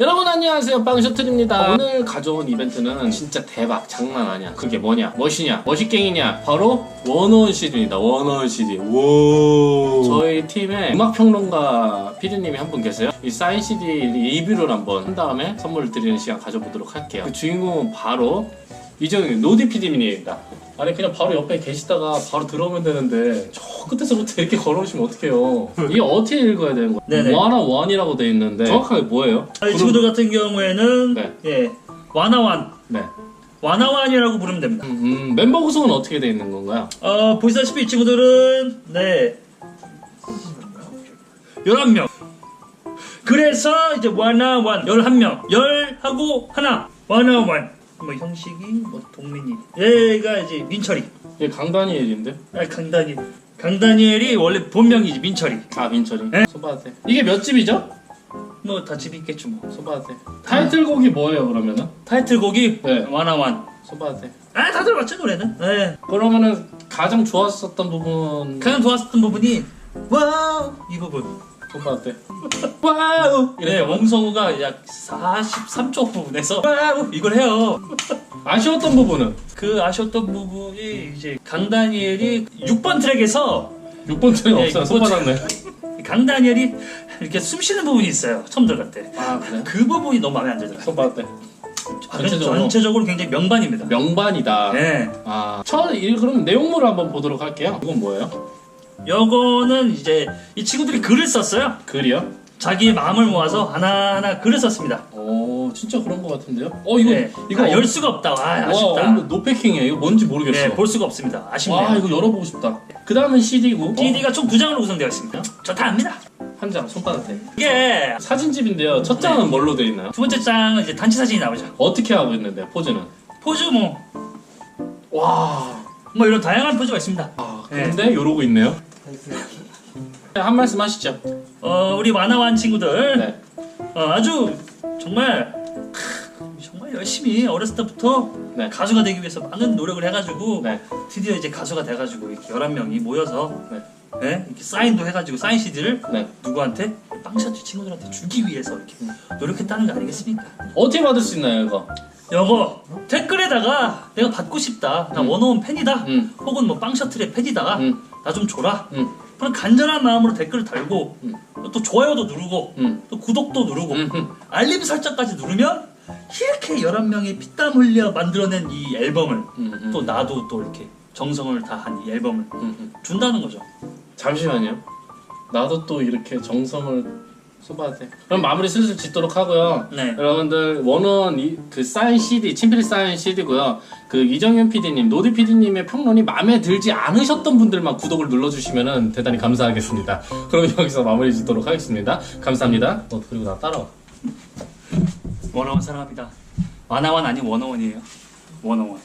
여러분 안녕하세요. 빵셔틀입니다. 오늘 가져온 이벤트는 진짜 대박. 장난 아니야. 그게 뭐냐? 멋이냐? 멋이갱이냐? 바로 원어원 CD입니다. 원어원 CD 오. 저희 팀에 음악평론가 피디님이 한 분 계세요. 이 사인 CD 리뷰를 한번 한 다음에 선물을 드리는 시간 가져보도록 할게요. 그 주인공은 바로 이정희 노디 PD님입니다 아니 그냥 바로 옆에 계시다가 바로 들어오면 되는데 저 끝에서부터 이렇게 걸어오시면 어떡해요 이게 어떻게 읽어야 되는 거예요? 네네. 원화 원이라고 돼 있는데 정확하게 뭐예요? 이 친구들 같은 경우에는 네. 예 와나완 네. 와나완이라고 부르면 됩니다. 음, 음, 멤버 구성은 어떻게 돼 있는 건가요? 어 보시다시피 이 친구들은 네 11명 그래서 이제 와나완 11명 열하고 하나 와나완 뭐 형식이 뭐 동민이 얘가 이제 민철이. 얘 강다니엘인데? 아 강다니엘. 강다니엘이 원래 본명이지 민철이. 아 민철이. 네? 돼 이게 몇 집이죠? 뭐 다 집이 있겠죠 뭐. 돼 타이틀곡이 뭐예요 그러면은? 타이틀곡이 네. 와나완. 돼아다 들어봤죠 노래는? 네. 그러면은 가장 좋았었던 부분? 가장 좋았었던 부분이 와우 이 부분 돼 와우! 네 원성우가 약 43초 부분에서 와우! 이걸 해요. 아쉬웠던 부분은? 그 아쉬웠던 부분이 이제 강다니엘이 6번 트랙에서 6번 트랙 네, 없어요. 손바닥네. 강다니엘이 이렇게 숨 쉬는 부분이 있어요 처음 들어갈 때아 그래? 그 부분이 너무 마음에 안 들더라고요 돼 전체적으로? 전체적으로 굉장히 명반입니다. 명반이다. 네. 아, 첫, 이- 그럼 내용물을 한번 보도록 할게요. 이건 뭐예요? 요거는 이제 이 친구들이 글을 썼어요 글이요? 자기의 마음을 모아서 하나하나 글을 썼습니다 오, 진짜 그런 것 같은데요? 어, 이거, 네. 이거. 아, 열 수가 없다 와 와, 아쉽다 완전 노패킹이에요. 이거 뭔지 모르겠어. 네, 볼 수가 없습니다 아쉽네요 와, 이거 열어보고 싶다. 그 다음은 CD고. DD가 총 두 장으로 구성되어 있습니다. 저 다 압니다. 한 장, 손바닥 대. 이게 사진집인데요. 첫 장은 뭘로 돼 있나요? 두 번째 장은 이제 단체 사진이 나오죠. 어떻게 하고 있는데, 포즈는? 포즈 뭐, 와. 뭐 이런 다양한 포즈가 있습니다. 아, 근데 이러고 있네요. 네, 한 말씀 하시죠. 어, 우리 만화완 친구들 네. 어, 아주 정말 크, 정말 열심히 어렸을 때부터 네. 가수가 되기 위해서 많은 노력을 해가지고 네. 드디어 이제 가수가 돼가지고 이렇게 11명이 모여서 네. 네, 이렇게 사인도 해가지고 사인 CD를 네. 누구한테 빵샤트 친구들한테 주기 위해서 이렇게 노력했다는 거 아니겠습니까? 어떻게 받을 수 있나요, 이거? 여거 댓글에다가 내가 받고 싶다 나 음. 원어원 팬이다 음. 혹은 뭐 빵셔틀의 팬이다 음. 나 좀 줘라 음. 그런 간절한 마음으로 댓글을 달고 음. 또 좋아요도 누르고 음. 또 구독도 누르고. 알림 설정까지 누르면 이렇게 11명이 피땀 흘려 만들어낸 이 앨범을. 또 나도 또 이렇게 정성을 다한 이 앨범을. 준다는 거죠 잠시만요. 나도 또 이렇게 정성을 돼. 그럼 마무리 슬슬 짓도록 하고요. 네 여러분들 원원 이- 그 사인 CD, 친필 사인 CD고요. 그 이정현 PD님, 노디 PD님의 평론이 마음에 들지 않으셨던 분들만 구독을 눌러주시면 대단히 감사하겠습니다. 그럼 여기서 마무리 짓도록 하겠습니다. 감사합니다. 어, 그리고 나 따라와. 원어원 사랑합니다 와나원 아닌 원어원이에요 원어원